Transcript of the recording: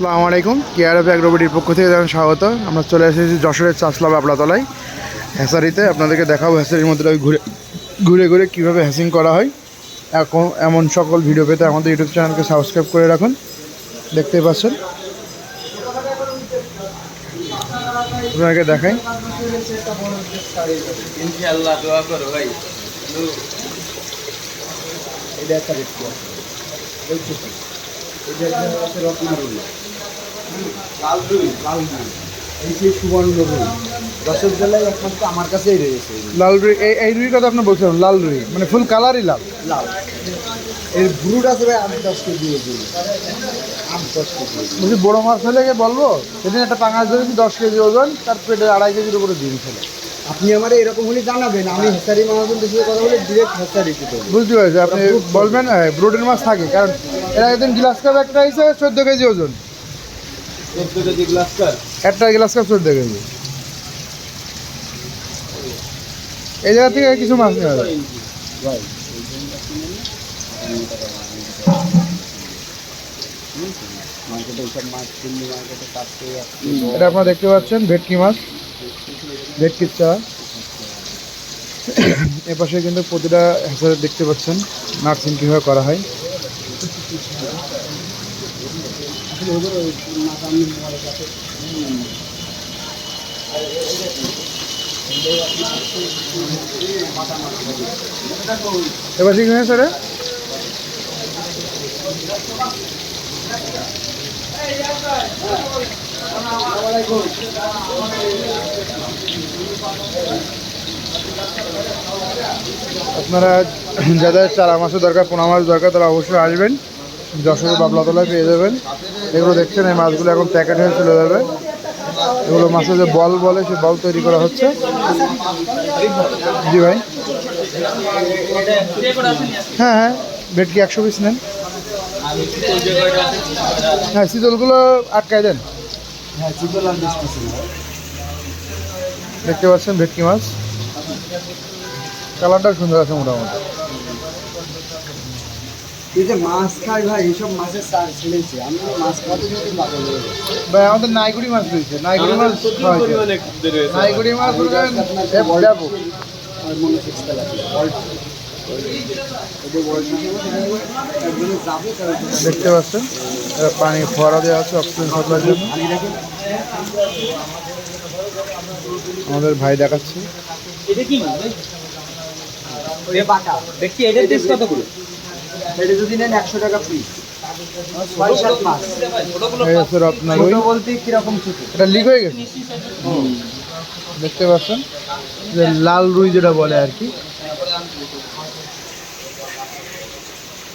আসসালামু আলাইকুম। Care of অ্যাগ্রোবিটির পক্ষ থেকে জানান স্বাগত। আমরা চলে এসেছি যশোরের চাষলা বাবলাতলায় হ্যাসারিতে আপনাদেরকে দেখাবো হ্যাসারির মধ্যে ওই ঘুরে ঘুরে ঘুরে কীভাবে হ্যাসিং করা হয়। এখন এমন সকল ভিডিও পেতে আমাদের ইউটিউব চ্যানেলকে সাবস্ক্রাইব করে রাখুন। দেখতেই পাচ্ছেন? আপনাকে দেখাই। ইনশাআল্লাহ দোয়া করো ভাই। এটা একটা দেখতে আছে রুই লাল রুই এই সেই সুবর্ণ রুই দশের একমাত্র আমার কাছেই রয়েছে লাল রুই এই এই রুই কথা আপনি বলছিলাম লাল রুই মানে ফুল কালারই লাল। লাল। এর আট দশ কেজি ওজন আট দশ কেজি। বলছি বড় মাছ বলব? সেদিন একটা পাঙাশ ধরেছি দশ কেজি ওজন তার পেটে আড়াই কেজির উপরে ডিম ফেলে আপনি আমার এরকম হলে জানাবেন আমি হেসারি মহাজনদের সাথে কথা বলে ডিরেক্ট হেসারি কি বুঝতে পেরেছি আপনি বলবেন ব্রোডের মাছ থাকে কারণ এর একদিন গ্লাস কাপ একটা হয়েছে চোদ্দ কেজি ওজন চোদ্দ কেজি গ্লাস কার একটা গ্লাস কাপ চোদ্দ কেজি। এই জায়গা থেকে কিছু মাছ নেওয়া এটা আপনারা দেখতে পাচ্ছেন, ভেটকি মাছ ভেটকির চা এপাশে কিন্তু প্রতিটা হ্যাচারে দেখতে পাচ্ছেন, নার্সিং কীভাবে করা হয়। এপাশে কি হয়েছে রে আপনারা যাদের চারা মাছের দরকার, পোনা মাছ দরকার, তারা অবশ্যই আসবেন। যশোর বাবলাতলায় পেয়ে যাবেন। এগুলো দেখছেন এই মাছগুলো এখন প্যাকেট হয়ে চলে যাবে। এগুলো মাছের যে বল বলে সেই বল তৈরি করা হচ্ছে। জি ভাই। হ্যাঁ হ্যাঁ ভেটকি একশো পিস নেন। হ্যাঁ শীতলগুলো আটকায় দেন। হ্যাঁ দেখতে পাচ্ছেন ভেটকি মাছ। কালারটা সুন্দর আছে মোটামুটি। এই যে মাছ খাই ভাই এইসব মাছের ছেড়েছে। আমি মাছ খাওয়াতে কিন্তু পাগল হয়ে ভাই আমাদের নাইগুড়ি মাছ নাইগুড়ি মাছ নাইগুড়ি মাছ মনে চেষ্টা দেখতে পাচ্ছেন? পানি ফোয়ারা দেওয়া আছে অক্সিজেন সাপ্লাইয়ের জন্য। আমাদের ভাই দেখাচ্ছে। এটা কি মাছ? ভাই এ বাটা। দেখি এটার কত করে এটা যদি নেন একশো টাকা পিস ছয় সাত বলতে কীরকম ছোট? এটা লিক হয়ে গেছে? দেখতে পাচ্ছেন? যে লাল রুই যেটা বলে আর কি।